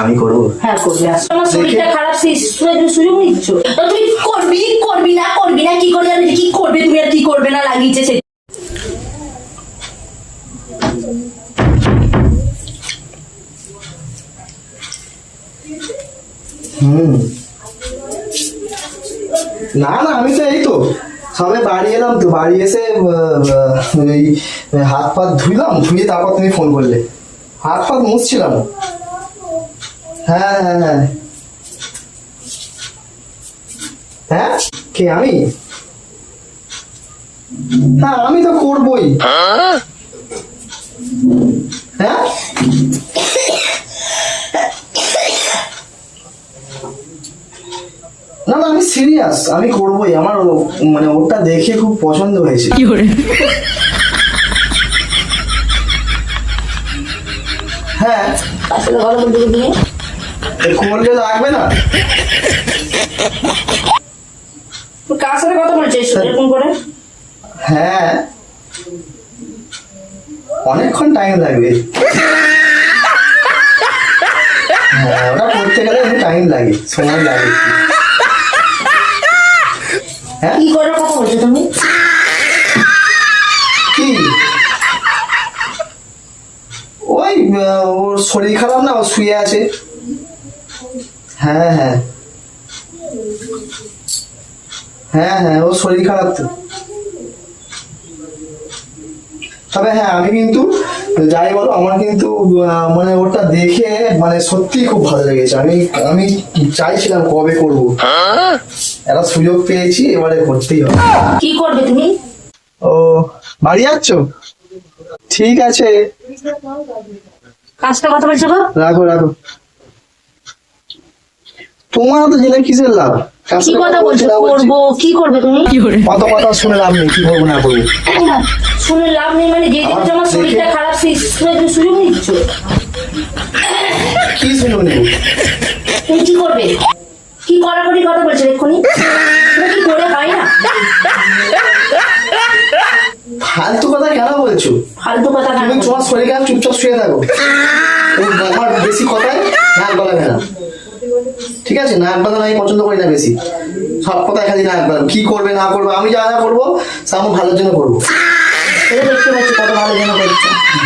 আমি করব? হ্যাঁ করবি। তোমার শরীরটা খারাপ সেই সুযোগ নিচ্ছ। তো করবি করবি না করবি না কি করে জানি কি করবে তুমি আর কি করবে না লাগিয়েছে সে হুম। না না আমি তো এই তো। সবে বাড়ি এলাম তো বাড়ি এসে হাত পা ধুইলাম ধুয়ে তারপর তুমি ফোন করলে। হাত পা মুছছিলাম। হ্যাঁ হ্যাঁ হ্যাঁ। হ্যাঁ? কে আমি? হ্যাঁ আমি তো করবই। হ্যাঁ? না না আমি সিরিয়াস আমি করবোই। আমার ও- মানে ওটা দেখে খুব পছন্দ হয়েছে। হ্যাঁ। আসলে ভালো বলতে দিয়ে এ করলে লাগবে না। কার সাথে কথা বলছিস? এরকম করে? হ্যাঁ। অনেকক্ষণ টাইম লাগবে। ওটা করতে গেলে টাইম লাগে সময় লাগে। হ্যাঁ? কি কথা বলছো তুমি? কি? ওই ওর শরীর খারাপ না? ও শুয়ে আছে। হ্যাঁ হ্যাঁ। হ্যাঁ হ্যাঁ ওর শরীর খারাপ তো। তবে হ্যাঁ আমি কিন্তু যাই বলো আমার কিন্তু মানে ওটা দেখে মানে সত্যি খুব ভালো লেগেছে। আমি আমি চাইছিলাম কবে করব। একটা সুযোগ পেয়েছি এবারে করতেই হবে। কি করবে তুমি? ও বাড়ি যাচ্ছ? ঠিক আছে। সাথে কথা বলছো রাখো রাখো। তোমার তো জেনে কিসের লাভ? কি কথা বলছো? করব? কি করবে তুমি? কত কথা শুনে লাভ নেই কি করব না করব শুনে লাভ নেই মানে যে আমার শরীরটা খারাপ সেই শুনে তুমি সুযোগ নিচ্ছ কি সুযোগ নেব? তুমি কি করবে? কি করাকরি কথা বলছো এক্ষুনি? তুমি কি করে হয় না? ফালতু কথা কেন বলছো? ফালতু কথা কেন তুমি বলছো? তোমার শরীর খারাপ চুপচাপ শুয়ে থাকো। আমার বেশি কথায় নাক গলাবে না। ঠিক আছে? নাক গলানো আমি পছন্দ করি না বেশি। সব কথা খালি নাক গলাবে কি করবে না করবে আমি যা যা করব সে আমার ভালোর জন্য করব। দেখতে পাচ্ছি কত ভালো যেন করছ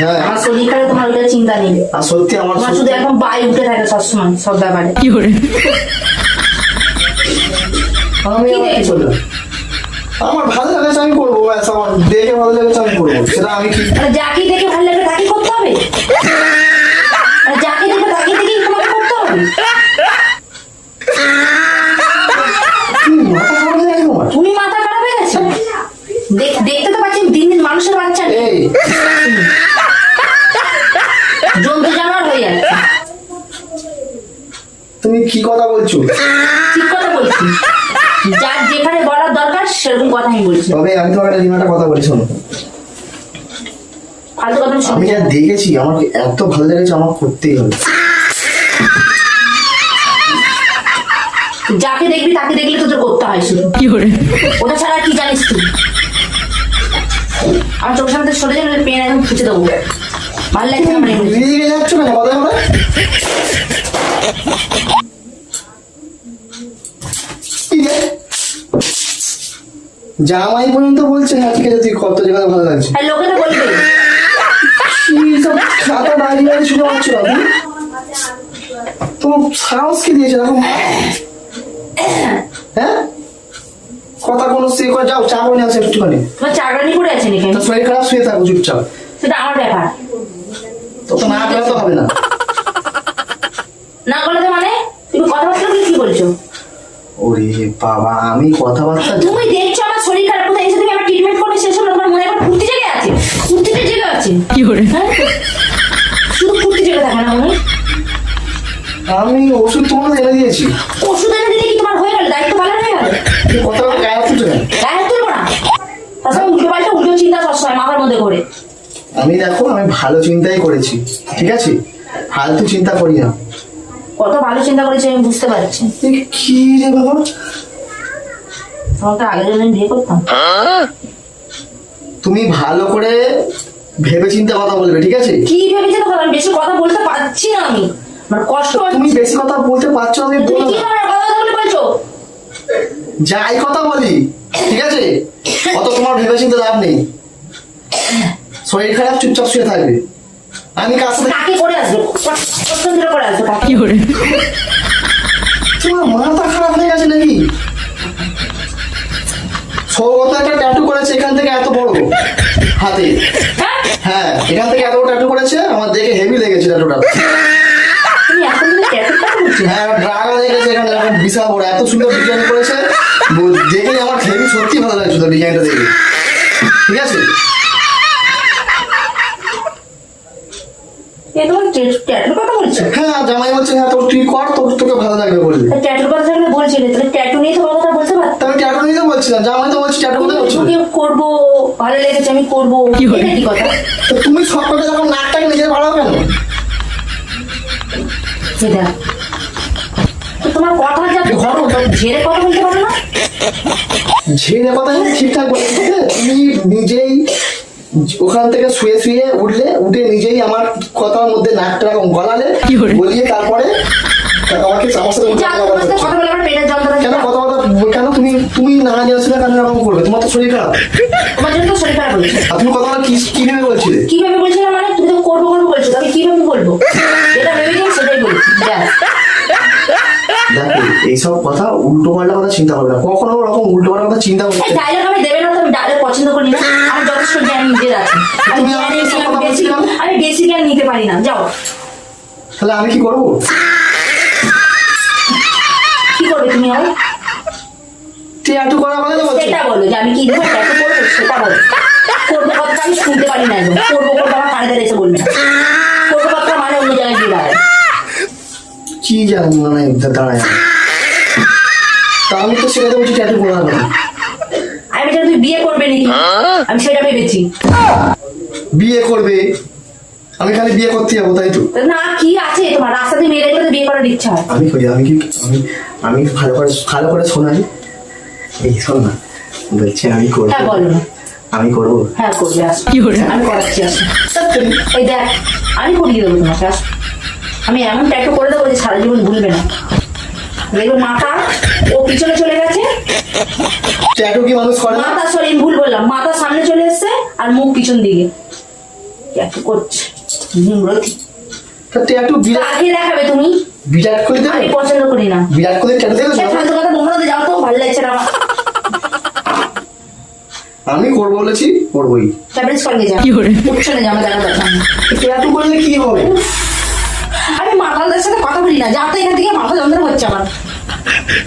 হ্যাঁ। আমার শরীর খারাপ তোমার চিন্তা নেই। আর সত্যি আমার শুধু এখন বাই উঠে থাকে সবসময় সব ব্যাপারে। কি? আমার ভালো লেগেছে আমি করব। ব্যাস আমার দেখে ভালো লেগেছে আমি করব। সেটা আমি কি যাকে দেখে ভালো লাগে তাকে করতে হবে। আর যাকে দেখে তাকে দেখেই তোমাকে করতে হবে কি মাথা খারাপ হয়ে গেছে তোমার তুমি মাথা খারাপ হয়ে গেছে? দেখতে তো পাচ্ছি দিন দিন মানুষের বাচ্চা নেই। জন্তু জানোয়ার হয়ে যাচ্ছে। তুমি কি কথা বলছো? ঠিক কথা বলছি। যার যেখানে বলার দরকার সেরকম কথা আমি বলছি। তবে আমি একটা কথা বলি শোনো। আমি যা দেখেছি আমার এত ভালো লেগেছে আমার করতেই হবে। যাকে দেখবি তাকে দেখলে তোদের করতে হয় শুধু। কি করে? ওটা ছাড়া কি জানিস তুই? আমার চোখের সামনে সরে যাবে পেন একদম খুঁজে দেবো। ভালো লাগছে না আমার এমনি। দিদিকে যাচ্ছ কেন? কথা বলে কি রে? জামাই পর্যন্ত বলছে হ্যাঁ ঠিক আছে তুই কত জায়গায় ভালো লাগছে। আর লোকে তো বলবে খাতা আপনি সাহস কি দিয়েছে? এরকম হ্যাঁ? কথা কোনো সে করে যাও চা করে নিয়ে আসো একটুখানি। তোমার চাকরানি করে আছে নাকি? তোর শরীর খারাপ শুয়ে থাকো চুপচাপ। সেটা আমার ব্যাপার। তো তো না করে তো হবে না। না করলে মানে? তুমি কথাবার্তা কি বলছো? ওরে বাবা আমি কথাবার্তা তুমি দেখছ আমার শরীর খারাপ কোথায় এসে তুমি আমার ট্রিটমেন্ট করবে শেষ হলো? তোমার মনে এখন ফুর্তি জেগে আছে? ফুর্তিতে জেগে আছে? হ্যাঁ? শুধু ফুর্তি জেগে থাকে না মনে? আমি ওষুধ তোমার এনে দিয়েছি। ওষুধ এনে দিলে কি তোমার হয়ে গেল? দায়িত্ব ভালো হয়ে গেল? কথা বলে গায়ে হাত তুলছো গায়ে তুলবো না। তাছাড়া উল্টো পাল্টা উল্টো চিন্তা সবসময় মাথার মধ্যে করে। আমি দেখো আমি ভালো চিন্তাই করেছি ঠিক আছে? ফালতু চিন্তা করি না। কত ভালো চিন্তা করেছি আমি বুঝতে পারছি। কি রে বাবা? তোমাকে আগে আমি বিয়ে করতাম। তুমি ভালো করে ভেবে চিন্তা কথা বলবে ঠিক আছে? কি ভেবে চিন্তা আমি বেশি কথা বলতে পারছি না আমি। আমার কষ্ট তুমি বেশি কথা বলতে পারছ না তুমি কি। কথা বলে বলছো যাই কথা বলি ঠিক আছে? অত তোমার ভেবে চিন্তে লাভ নেই। শরীর খারাপ চুপচাপ শুয়ে থাকবে। আমি কার সাথে কাকে করে আসবে। কতক্ষণ ধরে করে আসবে কাকে। তোমার মাথা খারাপ হয়ে গেছে নাকি? সৌগত একটা ট্যাটু করেছে এখান থেকে এত বড় হাতে। হ্যাঁ? হ্যাঁ এখান থেকে এত বড় ট্যাটু করেছে আমার দেখে হেভি লেগেছে ট্যাটুটা এখন তুমি কথা হ্যাঁ ড্রাগন লেগেছে এখানে এরকম বিশাল বড় এত সুন্দর ডিজাইন করেছে। দেখে আমার হেভি সত্যি ভালো লাগছিল ডিজাইনটা দেখে। ঠিক আছে? এ তোমার ট্যাটুর কথা বলছো? হ্যাঁ জামাই বলছে হ্যাঁ তোর তুই কর তোর তোকে ভালো লাগবে বললি ট্যাটুর কথা যখন বলছিলে তাহলে ট্যাটু নিয়ে তো কথা বলতে পারতো তা আমি ট্যাটু নিতে বলছিলাম জামাই তো বলছি ট্যাটু কোথায় বলছো? করব ভালো লেগেছে আমি করব কি কথা? তো তুমি সব কথা যখন নাকটাকে নিজের বাড়াও কেন সেটা দেখ। তোমার কথা যা ধরো ঝেড়ে কথা বলতে পারো না? ঝেড়ে কথা ঠিকঠাক বলছি তুমি নিজেই ওখান থেকে শুয়ে শুয়ে উঠলে উঠে নিজেই আমার কথার মধ্যে নাকটা এরকম গলালে বলিয়ে তারপরে আমাকে আমার সাথে কথা বলে পেটের যন্ত্রণা তুমি না জানছিলে কেন এরকম করবে? তোমার তো শরীর খারাপ। তোমার জন্য তো শরীর খারাপ হয়েছে আর তুমি কথা কি কি ভেবে বলছিলে? কীভাবে বলছিলাম মানে? তুমি তো করব করব বলছো। তবে কীভাবে বলব? যেটা ভেবেছিলাম সেটাই বলছি। দেখো এইসব কথা উল্টো পাল্টা কথা চিন্তা করবে না। কখনো ওরকম উল্টো পাল্টা কথা চিন্তা করবে ডায়লগ আমি দেবে না তো আমি ডায়লগ পছন্দ করি না। আমার যথেষ্ট জ্ঞান নিজের আছে। আমি? আমি বেশি জ্ঞান নিতে পারি না। যাও। তাহলে আমি কি করব কি করবে তুমি আমার ট্যাটু করা তো সেটা বলো যে আমি কি দেবো ট্যাটু করব সেটা বলো। করব কথা আমি শুনতে পারি না একদম করব করব আমার কানে ধরে এসে বলবে করব কথা মানে অন্য জায়গায় গিয়ে দাঁড়ায়। কি জানি মানে দাঁড়ায়? তা আমি তো সেটাতে বলছি ট্যাটু করা না আমি যেন তুই বিয়ে করবে নাকি আমি সেটা ভেবেছি। বিয়ে করবে? আমি খালি বিয়ে করতে যাব তাই তো। না কি আছে তোমার? রাস্তা দিয়ে মেয়ে তো বিয়ে করার ইচ্ছা আমি করি আমি কি আমি আমি ভালো করে ভালো করে শোনাই। এই শোন না বলছি আমি করব। হ্যাঁ বলো আমি করব? হ্যাঁ করবে আসো। আমি করাচ্ছি আসো। এই দেখ আমি করিয়ে দেবো তোমাকে আসো। আমি এমন ট্যাটু করে দেবো যে সারা জীবন ভুলবে না। দেখবে মাথা ও পিছনে চলে গেছে। ট্যাটু কি মানুষ করে? না মাথা সরি ভুল বললাম। মাথা সামনে চলে এসছে আর মুখ পিছন দিকে। ট্যাটু করছে। নিমরতি তা ট্যাটু বিরাট কাকে দেখাবে তুমি। বিরাট করে দেবে আমি পছন্দ করি না। বিরাট করে ট্যাটু দেবে সে ফালতু কথা তোমরা তো যাও তো ভালো লাগছে না আমার আমি করব বলেছি করবোই। যাও। করলে কি হবে? আমি মাতালদের সাথে কথা বলি না যা তো এখান থেকে মাথা যন্ত্রণা হচ্ছে আমার।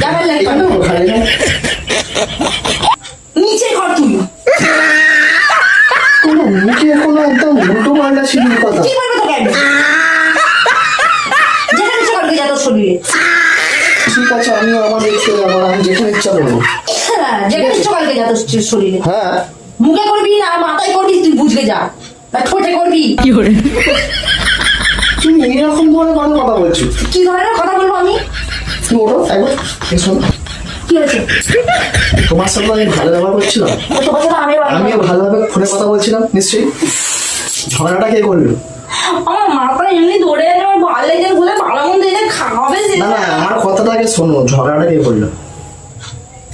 যা ভালো লাগে। নিচে ঘর তুই। কোনো মুখে কোনো একদম উল্টো পাল্টা সিঁড়ির কথা। কি করবে তোকে যেখানে ইচ্ছে করবি যা তোর শরীরে। ঠিক আছে আমি আমার ইচ্ছে আমি যেখানে ইচ্ছা করব। যেখানে ইচ্ছে যা তোর শরীরে। হ্যাঁ। মুখে করবি না মাথায় করবি তুই যা। ঠোঁটে করবি। তুমি এরকম ধরনের কোনো কথা বলছো। কি ধরনের কথা বলব আমি? তুমি ওঠো একবার কি হয়েছে? তোমার আমি ভালো ব্যবহার করছিলাম। তো তোমার সাথে আমি আমিও ভালোভাবে ফোনে কথা বলছিলাম নিশ্চয়ই। ঝগড়াটা কে করল? আমার মাথা এমনি দৌড়ে যাচ্ছে আমার ভালো লেগে বলে ভালো মন্দ এনে খাওয়াবে সে না না আমার কথাটা আগে শোনো ঝগড়াটা কে করল?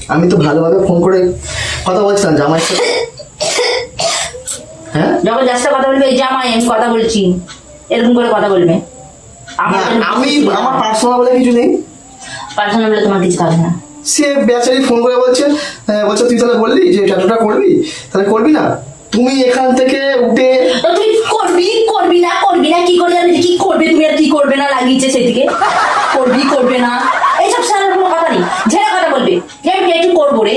আমি তো ভালোভাবে ফোন করে কথা বলছিলাম জামাই সাথে হ্যাঁ? যখন যার সাথে কথা বলবে এই জামাই আমি কথা বলছি এরকম করে কথা বলবে। আমি আমার পার্সোনাল বলে কিছু নেই। পার্সোনাল বলে তোমার কিছু থাকবে না। সে বেচারি ফোন করে বলছে বলছে তুই তাহলে বললি যে ট্যাটুটা করবি? তাহলে করবি না? তুমি এখান থেকে উঠে তুই করবি করবি না করবি না কি করবি আমি কি করবে? তুমি আর কি করবে না? লাগিয়েছে সেদিকে। করবি করবে না এইসব সারার কোনো কথা নেই ঝেড়ে কথা বলবে যে আমি একটু করব রে?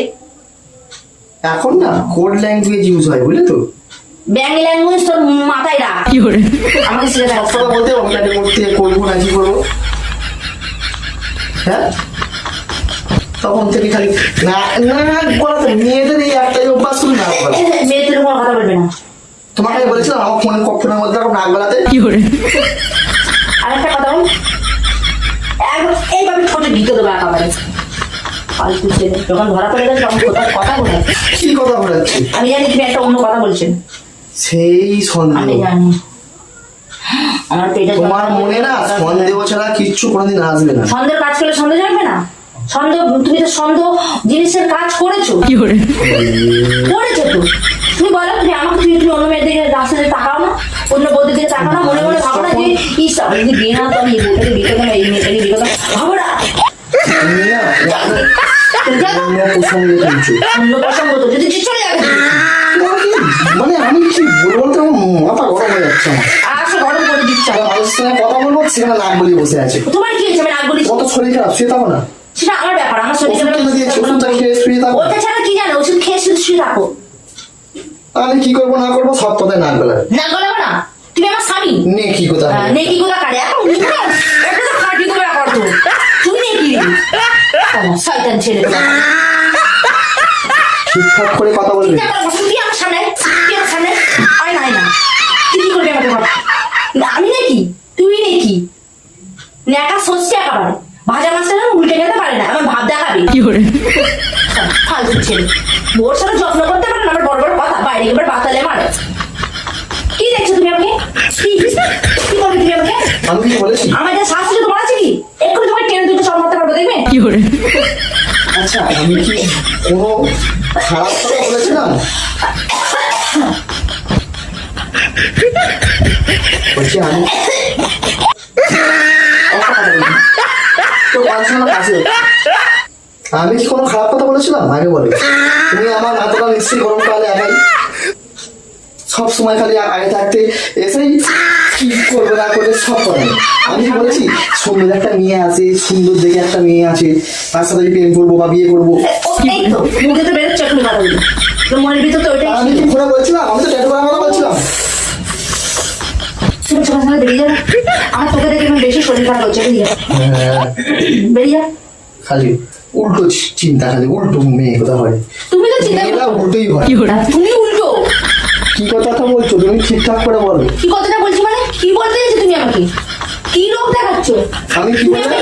এখন না কোড ল্যাঙ্গুয়েজ ইউজ হয় বুঝলে তো? ব্যাং ল্যাঙ্গুয়েজ তোর মাথায় রাখ। আমাকে সেটা সব রাখতে বলতে ট্যাটু করতে করব না কি করব? হ্যাঁ? তখন থেকে খালি না না বলা তো মেয়েদের এই একটাই অভ্যাস তুমি না মেয়েদের কোনো কথা বলবে না। তোমাকে বলেছিলাম আমার ফোন ফোনের মধ্যে এখন নাক গলাতে। আর একটা কথা বল। এইভাবে ছোট ঢিকে দেবো একেবারে। ফালতু ছেলে যখন ধরা পড়ে গেছে তখন কোথাও কথা বলে? কি কথা বলাচ্ছি আমি জানি তুমি একটা অন্য কথা বলছেন। সেই আমি সন্দেহ জানি। আমার পেটে তোমার মনে না সন্দেহ ছাড়া কিচ্ছু কোনোদিন আসবে না। সন্দেহ কাজ করলে সন্দেহ যাবে না? সন্দেহ তুমি তো সন্দেহ জিনিসের কাজ করেছ। করেছ তো। তুমি বলো তুমি আমাকে তুমি তুমি অন্য মেয়ের দিকে রাস্তাতে তাকাও না। অন্য বৌদির দিকে তাকাও না। মনে মনে ভাবো না যে এই সব যদি বিয়ে না তো আমি এই বউটাকে বিয়ে করতাম এই মেয়েটাকে বিয়ে করতাম ভাবো না। তুমি না তুমি যাও অন্য প্রসঙ্গে তুলছো অন্য প্রসঙ্গ যদি চলে যাবে। মানে আমি কি বলব তো আমার মাথা গরম হয়ে যাচ্ছে আমার। আসো গরম করে দিচ্ছ। মানুষের সঙ্গে কথা বলব সেখানে নাক বসে আছে। তোমার কি হয়েছে? আমি নাক বলি কত শরীর খারাপ শুয়ে থাকো না। সেটা আমার ব্যাপার আমার শরীর ওষুধ ওষুধটা খেয়ে শুয়ে থাকো। ওটা ছাড়া কি জানো? ওষুধ খেয়ে শুধু শুয়ে আমি কি করব না করব সব কথায় নাক বেলায় না গলাবো না? তুমি আমার স্বামী? নে কি কথা নেকি কোথা কাটে এখন উঠো একটা তো খাটি করে করতো তুমি নেকি রে ও, শয়তান ছেলে ঠিকঠাক করে কথা বলবে। তুই আমার সামনে? তুই আমার সামনে? আয় না আয় না। তুই কি করবি আমাকে আমি নাকি? তুই নাকি? ন্যাকা সস্তি একেবারে ভাজা মাছটা না উল্টে খেতে পারে না। আমার ভাব দেখাবি? ফালতু ছেলে। বোর সাথে যত্ন করতে পারে না আমার বড় বড় কথা। বাইরে এবার বাতালে মারে। কি দেখছ তুমি আমাকে? কি? কি করবে তুমি আমাকে? আমি কি বলেছি? আমার যা শাস্তি তোমার আছে কি? এক্ষুনি তোমাকে টেনে দুটো সব মারতে পারব দেখবে? আচ্ছা আমি কি কোনো খারাপ কথা বলেছিলাম? বলছি আমি আমি কি কোনো খারাপ কথা বলেছিলাম? আগে বলে। তুমি আমার মাথাটা নিশ্চয়ই গরম কালে একাই সব সময় খালি আগে থাকতে এসেই কি করবে না করবে সব করে। আমি কি বলেছি? সুন্দর একটা মেয়ে আছে সুন্দর দেখে একটা মেয়ে আছে তার সাথে আমি প্রেম করব বা বিয়ে করব। তো মুখে তো বেরোচ্ছে এখনই কথা মনের ভিতর তো ওইটাই আর আমি কি ঘুরে বলছিলাম? আমি তো ট্যাটু করার কথা বলছিলাম। আমার তোকে দেখে বেশি শরীর খারাপ হচ্ছে বেরিয়ে যা। বেরিয়ে যা। খালি উল্টো চিন্তা খালি উল্টো মেয়ে কথা হয়? তুমি তো চিন্তা করো। উল্টোই হয়। তুমি উল্টো কি কথাটা বলছো? তুমি ঠিকঠাক করে বলো। কি কথাটা বলছি মানে? কি বলতে চাইছো তুমি আমাকে? কি রোগ দেখাচ্ছ? আমি কি তুমি? আমাকে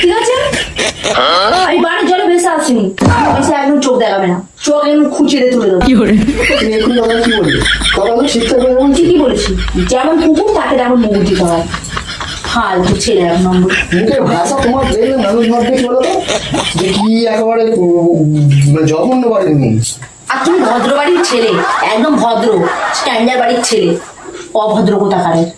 ঠিক আছে? আমি বাড়ির জলে ভেসে আসিনি। ভেসে একদম চোখ দেখাবে না। চোখ একদম খুঁচিয়ে তুলে দেবো। তুমি এক্ষুনি আমার কি বলবে কথাগুলো ঠিকঠাক করে বলছি। ঠিকই বলেছি। যেমন কুকুর তাকে তেমন মুখ দিতে হয়। ফালতু ছেলে এক নম্বর। মুখের ভাষা তোমার দেখলে মানুষ ভাববে কি বলো তো যে কি একেবারে মানে জঘন্য বাড়ির তুমি ভদ্র বাড়ির ছেলে একদম ভদ্র স্ট্যান্ডার বাড়ির ছেলে। অভদ্র কোথাকারের?